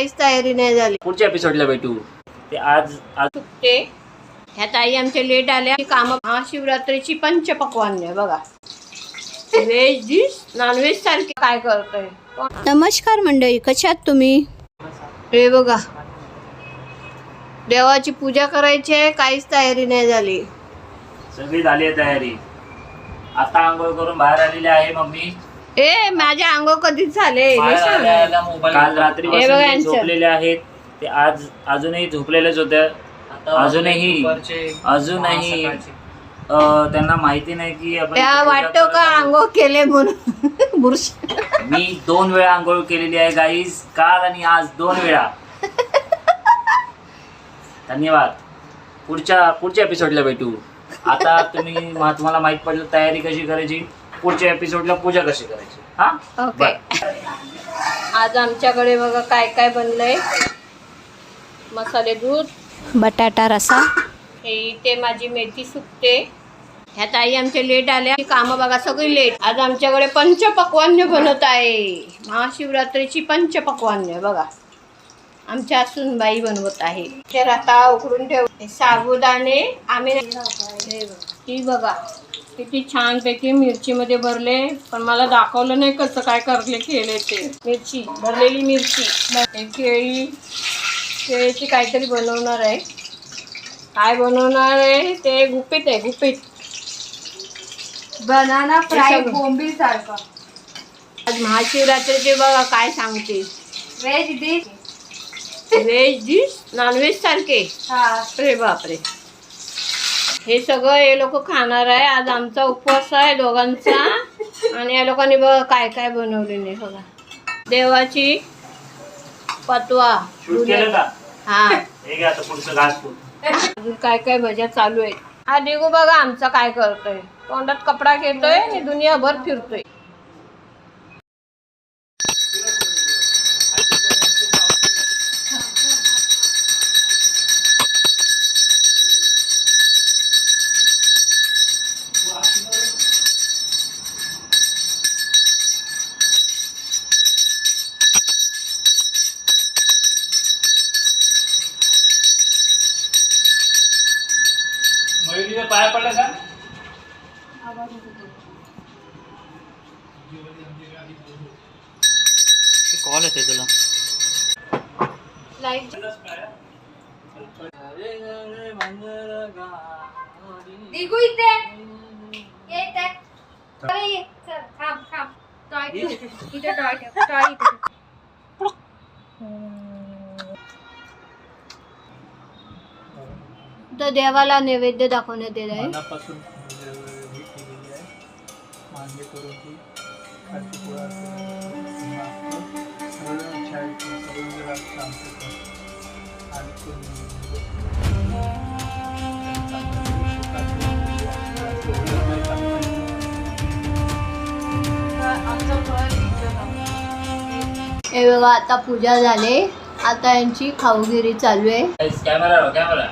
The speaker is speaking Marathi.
काहीच तयारी नाही झाली. पुढच्या एपिसोडला भेटू? ते आज आज चुकते ह्या ताई आमच्या लेट आल्या. काम महाशिवरात्रीची पंचपक्वान्य बघा. व्हेज डिश नॉनव्हेज सारखे काय करतोय? नमस्कार मंडळी कशात तुम्ही? हे बघा. देवाची पूजा करायची आहे काहीच तयारी नाही झाली. सगळी झाली आहे तयारी. आता आंघोळ करून बाहेर आलेली आहे मम्मी. ए माझ्या अंग कधीच झाले. हे काल रात्री. झोपलेले आहेत. ते आज अजूनही झोपलेलेच होते. अजूनही. अजूनही. त्यांना माहिती नाही की आपण वाटतो का आहोत. अंघोळ केले म्हणून? बुरश. मी दोन वेळा आंघोळ केलेली आहे गाईज काल आणि आज दोन वेळा. धन्यवाद. पुढच्या पुढच्या एपिसोडला भेटू. आता तुम्ही तुम्हाला माहीत पडलं तयारी कशी करायची? पुढच्या एपिसोडला पूजा कशी करायची? हा? ओके. बरं. आज आमच्याकडे बघा काय काय बनलंय. मसाले दूध. बटाटा रसा. हे इथे माझी मेथी सुकते. ह्या ताई आमच्या लेट आल्या. कामं बघा सगळी लेट आज आमच्याकडे पंचपक्वान्य बनत आहे. महाशिवरात्रीची पंचपक्वान्य बघा. आमच्या सुनबाई बनवत आहे. ते रता उकडून ठेव हे साबुदाणे आम्ही हे बघ, ही बघा. किती छानपैकी मिरचीमध्ये भरले पण मला दाखवलं नाही कसं काय करले केले ते. मिरची भरलेली मिरची. केळी केळीची काहीतरी बनवणार आहे. काय बनवणार आहे? ते गुपित आहे गुपित. Banana fry. बोंबील सारखं. आज महाशिवरात्रीचे बघा काय सांगते. Veg dish veg dish non veg सारखे? हा. बापरे. हे सगळं हे लोक खाणार आहे. आज आमचा उपवास आहे दोघांचा. आणि या लोकांनी बघा काय काय बनवलेले बघा. देवाची पतवा. हा. अजून काय काय भज्या चालू आहेत. हा दिगू बघा आमचा काय करतोय. तोंडात कपडा घेतोय आणि दुनियाभर फिरतोय. मयुरीने पाया पडला का कॉल येते तुला लाइट दिगू इथे ये इथे. अरे ये, चल, थांब थांब टॉय ठेव इथे. इथे टॉय ठेव टॉय इथे तर देवाला नैवेद्य दाखवण्यात येत आहे. मनापासून हे केलेली आहे मान्य करून ती खालची पोळा सगळं इच्छा आहे की सगळं जरा शांत कर आणि कोणी हे बघा आता पूजा झाले. आता यांची खाऊगिरी चालू आहे. Camera camera